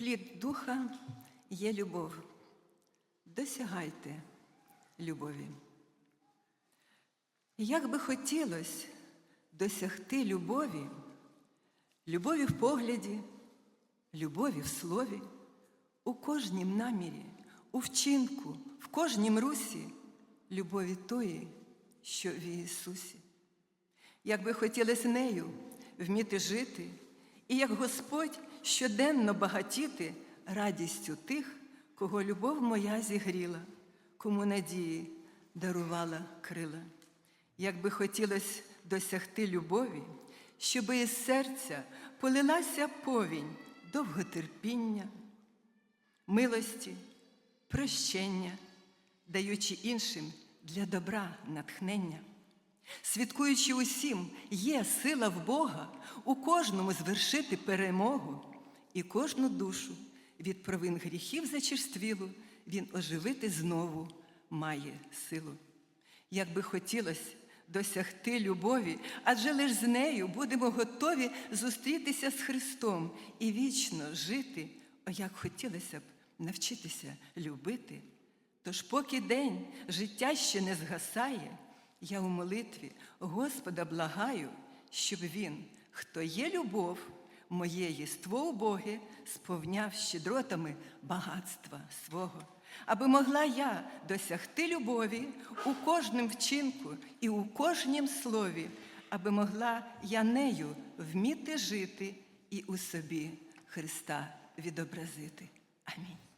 Плід духа є любов. Досягайте любові. Як би хотілося досягти любові, любові в погляді, любові в слові, у кожнім намірі, у вчинку, в кожнім русі, любові тої, що в Ісусі. Як би хотілося нею вміти жити, і як Господь щоденно багатіти радістю тих, кого любов моя зігріла, кому надії дарувала крила. Як би хотілося досягти любові, щоби із серця полилася повінь довготерпіння, милості, прощення, даючи іншим для добра натхнення. Свідкуючи усім, є сила в Бога у кожному звершити перемогу, і кожну душу від провин гріхів зачерствілу Він оживити знову має силу. Як би хотілося досягти любові, адже лиш з нею будемо готові зустрітися з Христом і вічно жити, о як хотілося б навчитися любити. Тож, поки день життя ще не згасає, я у молитві Господа благаю, щоб Він, хто є любов, моє єство убоге, сповняв щедротами багатства свого, аби могла я досягти любові у кожнім вчинку і у кожнім слові, аби могла я нею вміти жити і у собі Христа відобразити. Амінь.